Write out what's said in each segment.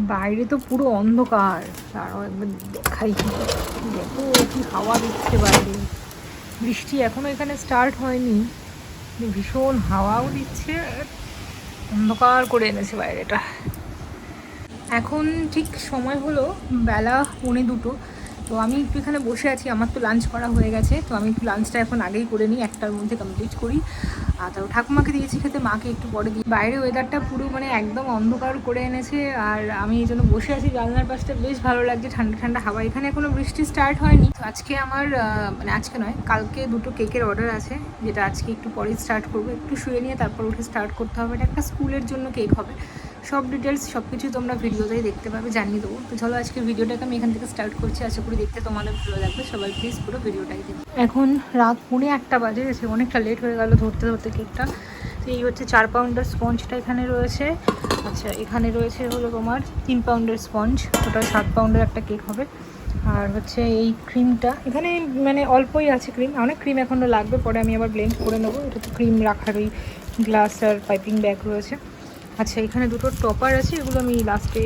বাইরে তো পুরো অন্ধকার। তারও একবার দেখাই। দেখো কি হাওয়া দিচ্ছে বাইরে। বৃষ্টি এখনও এখানে স্টার্ট হয়নি। ভীষণ হাওয়াও দিচ্ছে। অন্ধকার করে এনেছে বাইরেটা। এখন ঠিক সময় হলো, বেলা পৌনে দুটো। তো আমি একটু এখানে বসে আছি, আমার তো লাঞ্চ করা হয়ে গেছে, তো আমি একটু লাঞ্চটা এখন আগেই করে নিই, একটার মধ্যে কমপ্লিট করি। আর তারপর ঠাকুমাকে দিয়েছি খেতে, মাকে একটু পরে দিই। বাইরে ওয়েদারটা পুরো মানে একদম অন্ধকার করে এনেছে, আর আমি এই জন্য বসে আছি, জানলার পাশটা বেশ ভালো লাগছে, ঠান্ডা ঠান্ডা হাওয়া। এখানে এখনও বৃষ্টি স্টার্ট হয়নি। তো আজকে আমার মানে আজকে নয়, কালকে দুটো কেকের অর্ডার আছে, যেটা আজকে একটু পরে স্টার্ট করব। একটু শুয়ে নিয়ে তারপর উঠে স্টার্ট করতে হবে। এটা একটা স্কুলের জন্য কেক হবে। সব ডিটেলস সব কিছু তোমরা ভিডিওতেই দেখতে পাবে, জানিয়ে দেবো। তো চলো আজকে ভিডিওটাকে আমি এখান থেকে স্টার্ট করছি। আশা করি দেখতে তোমাদের ভালো লাগবে। সবাই প্লিজ পুরো ভিডিওটাই দেখো। এখন রাত পৌনে একটা বাজে গেছে অনেকটা লেট হয়ে গেল ধরতে ধরতে কেকটা তো এই হচ্ছে চার পাউন্ডার স্পঞ্জটা এখানে রয়েছে। আচ্ছা এখানে রয়েছে হলো তোমার তিন পাউন্ডের স্পঞ্জ ওটা সাত পাউন্ডের একটা কেক হবে। আর হচ্ছে এই ক্রিমটা এখানে মানে অল্পই আছে ক্রিম অনেক ক্রিম এখনও লাগবে, পরে আমি আবার ব্লেন্ড করে নেব। এটা তো ক্রিম রাখার ওই গ্লাস আর পাইপিং ব্যাগ রয়েছে। আচ্ছা এখানে দুটো টপার আছে, এগুলো আমি লাস্টে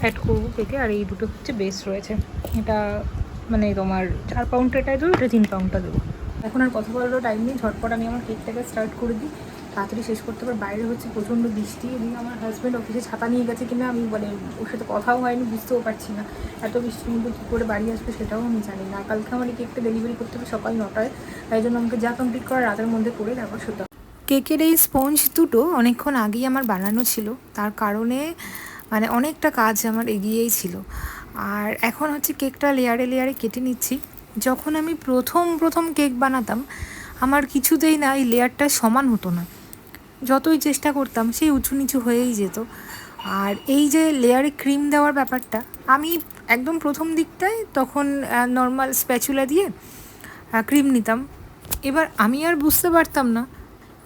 অ্যাড করব কেকে আর এই দুটো হচ্ছে বেস রয়েছে। এটা মানে তোমার চার পাউন্ডটাই দেবো, এটা তিন পাউন্ডটা দেবো। এখন আর কথা বলারও টাইম নেই, ঝটপট আমি আমার কেকটাকে স্টার্ট করে দিই। তাড়াতাড়ি শেষ করতে পারি, বাইরে হচ্ছে প্রচণ্ড বৃষ্টি এদিকে আমার হাজব্যান্ড অফিসে ছাতা নিয়ে গেছে কিনা, আমি মানে ওর সাথে কথাও হয়নি, বুঝতেও পারছি না। এত বৃষ্টির মধ্যে কী করে বাড়ি আসবে সেটাও আমি জানি না। কালকে আমার কেকটা ডেলিভারি করতে হবে সকাল নটায়, তাই জন্য আমাকে যা কমপ্লিট করা রাতের মধ্যে করে তারপর শুতে। কেকের এই স্পঞ্জ দুটো অনেকক্ষণ আগেই আমার বানানো ছিল। তার কারণে মানে অনেকটা কাজ আমার এগিয়েই ছিল। আর এখন হচ্ছে কেকটা লেয়ারে লেয়ারে কেটে নিচ্ছি। যখন আমি প্রথম প্রথম কেক বানাতাম, আমার কিছুতেই না এই লেয়ারটা সমান হতো না। যতই চেষ্টা করতাম, সেই উঁচু নিচু হয়েই যেত। আর এই যে লেয়ারে ক্রিম দেওয়ার ব্যাপারটা, আমি একদম প্রথম দিকটায় তখন নর্মাল স্প্যাচুলা দিয়ে ক্রিম নিতাম। এবার আমি আর বুঝতে পারতাম না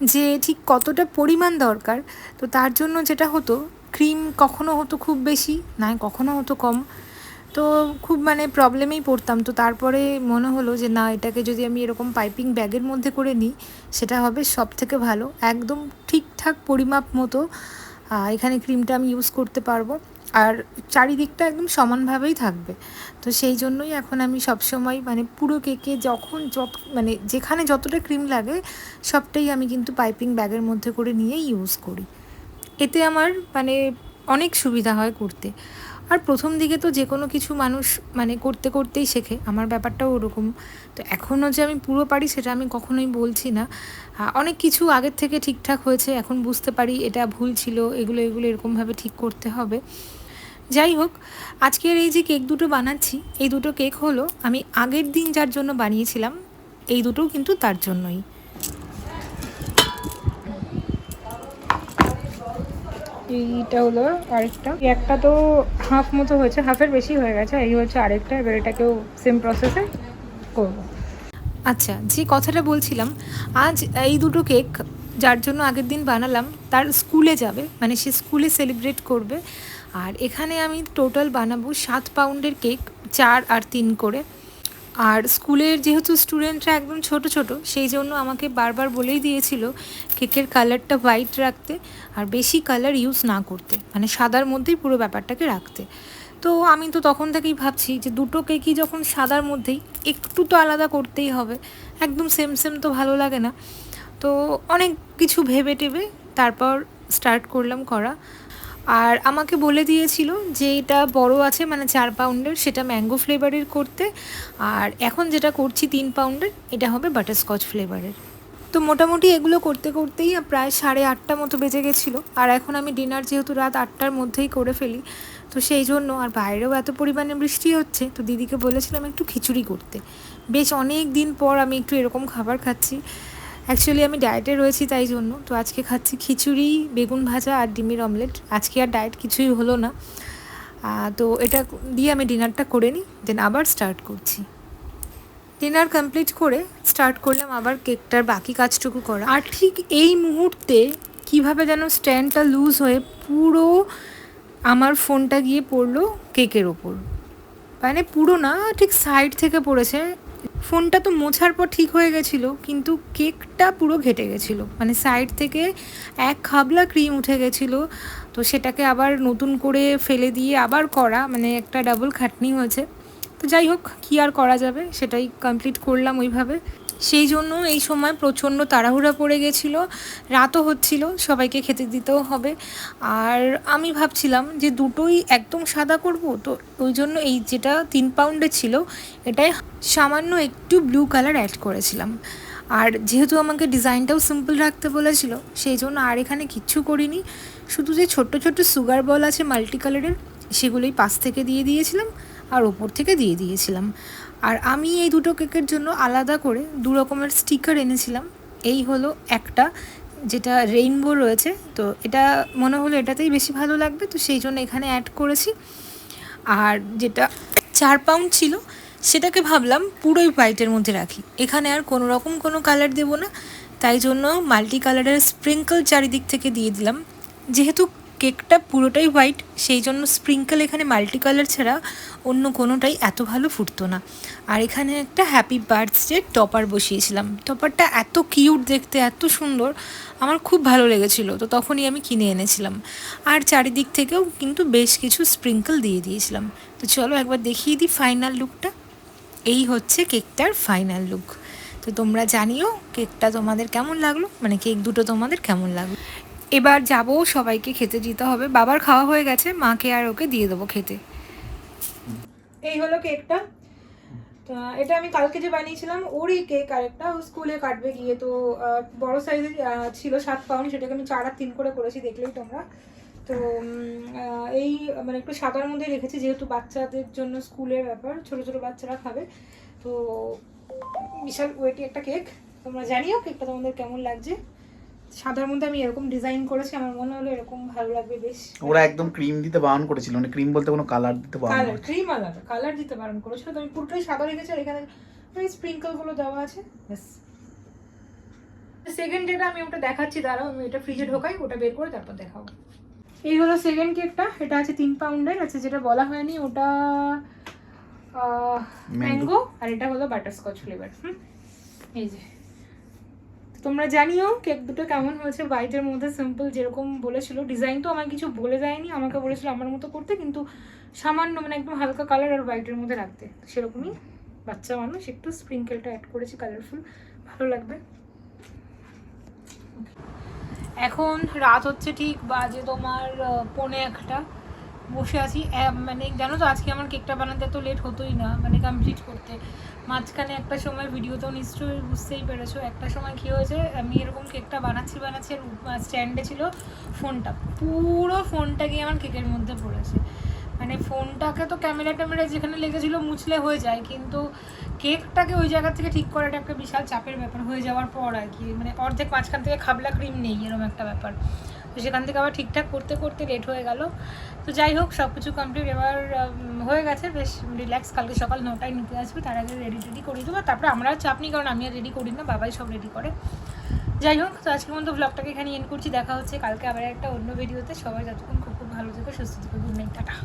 যে ঠিক কতটা পরিমাণ দরকার, তো তার জন্য যেটা হতো ক্রিম কখনো হতো খুব বেশি, নয় কখনো হতো কম। তো খুব মানে প্রবলেমেই পড়তাম। তো তারপরে মনে হলো যে, না, এটাকে যদি আমি এরকম পাইপিং ব্যাগের মধ্যে করে নিই, সেটা হবে সব থেকে ভালো। একদম ঠিকঠাক পরিমাপ মতো এখানে ক্রিমটা আমি ইউজ করতে পারব। আর চারিদিকটা একদম সমানভাবেই থাকবে। তো সেই জন্যই এখন আমি সবসময় মানে পুরো কেকে যখন যত মানে যেখানে যতটা ক্রিম লাগে, সবটাই আমি কিন্তু পাইপিং ব্যাগের মধ্যে করে নিয়ে ইউজ করি। এতে আমার মানে অনেক সুবিধা হয় করতে। আর প্রথম দিকে তো যে কোনো কিছু মানুষ মানে করতে করতেই শেখে, আমার ব্যাপারটাও ওরকম। তো এখনও যে আমি পুরো পারি সেটা আমি কখনোই বলছি না। অনেক কিছু আগের থেকে ঠিকঠাক হয়েছে, এখন বুঝতে পারি এটা ভুল ছিল, এগুলো এগুলো এরকমভাবে ঠিক করতে হবে। যাই হোক আজকের এই যে কেক দুটো বানাচ্ছি এই দুটো কেক হলো আমি আগের দিন যার জন্য বানিয়েছিলাম এই দুটোও কিন্তু তার জন্যই। এইটা হলো আরেকটা। একটা তো হাফ মতো হয়েছে হাফের বেশি হয়ে গেছে এই হচ্ছে আরেকটা এবার এটাকেও সেম প্রসেসে করব। আচ্ছা যে কথাটা বলছিলাম আজ এই দুটো কেক যার জন্য আগের দিন বানালাম, তার স্কুলে যাবে মানে সে স্কুলে সেলিব্রেট করবে। আর এখানে আমি টোটাল বানাবো সাত পাউন্ডের কেক চার আর তিন করে। আর স্কুলের যেহেতু স্টুডেন্টরা একদম ছোট ছোট, সেই জন্য আমাকে বারবার বলেই দিয়েছিল কেকের কালারটা হোয়াইট রাখতে আর বেশি কালার ইউজ না করতে মানে সাদার মধ্যেই পুরো ব্যাপারটাকে রাখতে। তো আমি তো তখন থেকেই ভাবছি যে দুটো কেকই যখন সাদার মধ্যেই, একটু তো আলাদা করতেই হবে, একদম সেম সেম তো ভালো লাগে না। তো অনেক কিছু ভেবে টেবে তারপর স্টার্ট করলাম করা। আর আমাকে বলে দিয়েছিল যে এটা বড় আছে মানে চার পাউন্ডের সেটা ম্যাঙ্গো ফ্লেভারের করতে। আর এখন যেটা করছি তিন পাউন্ডের এটা হবে বাটারস্কচ ফ্লেভারের তো মোটামুটি এগুলো করতে করতেই প্রায় সাড়ে আটটা মতো বেজে গেছিল। আর এখন আমি ডিনার যেহেতু রাত আটটার মধ্যেই করে ফেলি, তো সেই জন্য আর বাইরেও এত পরিমাণে বৃষ্টি হচ্ছে, তো দিদিকে বলেছিলাম একটু খিচুড়ি করতে। বেশ অনেক দিন পর আমি একটু এরকম খাবার খাচ্ছি। অ্যাকচুয়ালি আমি ডায়েটে রয়েছি তাই জন্য। তো আজকে খাচ্ছি খিচুড়ি, বেগুন ভাজা আর ডিমের অমলেট আজকে আর ডায়েট কিছুই হলো না। তো এটা দিয়ে আমি ডিনারটা করে নিই দেন আবার স্টার্ট করছি। ডিনার কমপ্লিট করে স্টার্ট করলাম আবার কেকটার বাকি কাজটুকু করা। আর ঠিক এই মুহূর্তে কীভাবে যেন স্ট্যান্ডটা লুজ হয়ে পুরো আমার ফোনটা গিয়ে পড়ল কেকের ওপর। মানে পুরো না, ঠিক সাইড থেকে পড়েছে। ফোনটা তো মোছার পর ঠিক হয়ে গেছিল, কিন্তু কেকটা পুরো ঘেটে গেছিল। মানে সাইড থেকে এক খাবলা ক্রিম উঠে গেছিল, তো সেটাকে আবার নতুন করে ফেলে দিয়ে আবার করা মানে একটা ডাবল খাটনি হয়েছে তো যাই হোক, কী আর করা যাবে, সেটাই কমপ্লিট করলাম ওইভাবে। সেই জন্য এই সময় প্রচণ্ড তাড়াহুড়া পড়ে গেছিল, রাতও হচ্ছিল, সবাইকে খেতে দিতেও হবে। আর আমি ভাবছিলাম যে দুটোই একদম সাদা করব, তো ওই জন্য এই যেটা তিন পাউন্ডে ছিল, এটাই সামান্য একটু ব্লু কালার অ্যাড করেছিলাম। আর যেহেতু আমাকে ডিজাইনটাও সিম্পল রাখতে বলেছিল, সেই জন্য আর এখানে কিচ্ছু করিনি। শুধু যে ছোট্ট ছোট্ট সুগার বল আছে মাল্টি কালারের সেগুলোই পাশ থেকে দিয়ে দিয়েছিলাম, আর ওপর থেকে দিয়ে দিয়েছিলাম। আর আমি এই দুটো কেকের জন্য আলাদা করে দু রকমের স্টিকার এনেছিলাম। এই হলো একটা, যেটা রেইনবো রয়েছে। তো এটা মনে হলো এটাতেই বেশি ভালো লাগবে, তো সেই জন্য এখানে অ্যাড করেছি। আর যেটা চার পাউন্ড ছিল, সেটাকে ভাবলাম পুরোই হোয়াইটের মধ্যে রাখি। এখানে আর কোনো রকম কোনো কালার দেবো না। তাই জন্য মাল্টি কালারের স্প্রিঙ্কল চারিদিক থেকে দিয়ে দিলাম। যেহেতু কেকটা পুরোটাই হোয়াইট সেই জন্য স্প্রিঙ্কল এখানে মাল্টি কালার ছাড়া অন্য কোনোটাই এত ভালো ফুটতো না। আর এখানে একটা হ্যাপি বার্থডে টপার বসিয়েছিলাম। টপারটা এত কিউট দেখতে, এত সুন্দর, আমার খুব ভালো লেগেছিলো। তো তখনই আমি কিনে এনেছিলাম। আর চারিদিক থেকেও কিন্তু বেশ কিছু স্প্রিঙ্কল দিয়ে দিয়েছিলাম। তো চলো একবার দেখিয়ে দিই ফাইনাল লুকটা। এই হচ্ছে কেকটার ফাইনাল লুক। তো তোমরা জানিও কেকটা তোমাদের কেমন লাগল? মানে কেক দুটো তোমাদের কেমন লাগল? এবার যাব, সবাইকে খেতে দিতে হবে। বাবার খাওয়া হয়ে গেছে, মাকে আর ওকে দিয়ে দেবো খেতে। এই হলো কেকটা। এটা আমি কালকে যে বানিয়েছিলাম, ওরই কেক আরেকটা। ও স্কুলে কাটবে গিয়ে, তো বড় সাইজের ছিল সাত পাউন্ড সেটাকে আমি চার আর তিন করে করেছি, দেখলেই তোমরা। তো এই মানে একটু সাদার মধ্যে রেখেছি, যেহেতু বাচ্চাদের জন্য স্কুলের ব্যাপার, ছোট ছোট বাচ্চারা খাবে। তো, বিশাল ওয়েটি একটা কেক। তোমরা জানিও কেকটা তোমাদের কেমন লাগছে। সাদার মধ্যে আমি এরকম ডিজাইন করেছি আমার মনে হলো এরকম ভালো লাগবে বেশ। ওরা একদম ক্রিম দিতে বারণ করেছিল মানে ক্রিম বলতে কোনো কালার দিতে বারণ কালার ক্রিম আলাদা কালার দিতে বারণ করেছিল তো আমি পুরোটাই সাদা রেখেছি আর এখানে ওই স্প্রিঙ্কলগুলো দেওয়া আছে ব্যাস। সেকেন্ড যেটা আমি ওটা দেখাচ্ছি দাঁড়াও আমি এটা ফ্রিজে ঢোকাই ওটা বের করে তারপর দেখাবো। এই হলো সেকেন্ড কেকটা এটা আছে তিন পাউন্ডের আছে যেটা বলা হয়নি ওটা ম্যাঙ্গো আর এটা হলো বাটারস্কচ ফ্লেভার হুম? এই যে। তোমরা জানিও কেক দুটো কেমন হয়েছে হোয়াইটের মধ্যে সিম্পল যেরকম বলেছিল। ডিজাইন তো আমাকে কিছু বলে দেয়নি, আমাকে বলেছিল আমার মতো করতে, কিন্তু সামান্য মানে একদম হালকা কালার আর হোয়াইটের মধ্যে রাখতে। সেরকমই বাচ্চা মানুষ, একটু স্প্রিঙ্কেলটা অ্যাড করেছি কালারফুল ভালো লাগবে। এখন রাত হচ্ছে ঠিক বাজে তোমার পৌনে একটা। বসে আছি। মানে জানো তো, আজকে আমার কেকটা বানাতে তো লেট হতোই না মানে কমপ্লিট করতে। মাঝখানে একটা সময় ভিডিওতেও নিশ্চয়ই বুঝতেই পেরেছ। একটা সময় কী হয়েছে, আমি এরকম কেকটা বানাচ্ছি বানাচ্ছি, আর স্ট্যান্ডে ছিল ফোনটা। পুরো ফোনটা গিয়ে আমার কেকের মধ্যে পড়েছে। মানে ফোনটাকে তো ক্যামেরা ট্যামেরা যেখানে লেগেছিলো মুছলে হয়ে যায়, কিন্তু কেকটাকে ওই জায়গা থেকে ঠিক করাটা একটা বিশাল চাপের ব্যাপার হয়ে যাওয়ার পর আর কি। মানে অর্ধেক মাঝখান থেকে খাবলা ক্রিম নেই, এরকম একটা ব্যাপার। তো সেখান থেকে আবার ঠিকঠাক করতে করতে লেট হয়ে গেল। তো যাই হোক, সব কিছু কমপ্লিট এবার হয়ে গেছে। বেশ রিল্যাক্স কালকে সকাল নটায় নিতে আসবে, তার আগে রেডি টেডি করে দেবো। তারপরে আমরা চাপ নিই, কারণ আমি আর রেডি করি না, বাবাই সব রেডি করে। যাই হোক, তো আজকের মতো ব্লগটাকে এখানে এন্ড করছি। দেখা হচ্ছে কালকে আবার একটা অন্য ভিডিওতে সবাই যতক্ষণ খুব খুব ভালো থেকো, সুস্থ থেকো। Good night tata.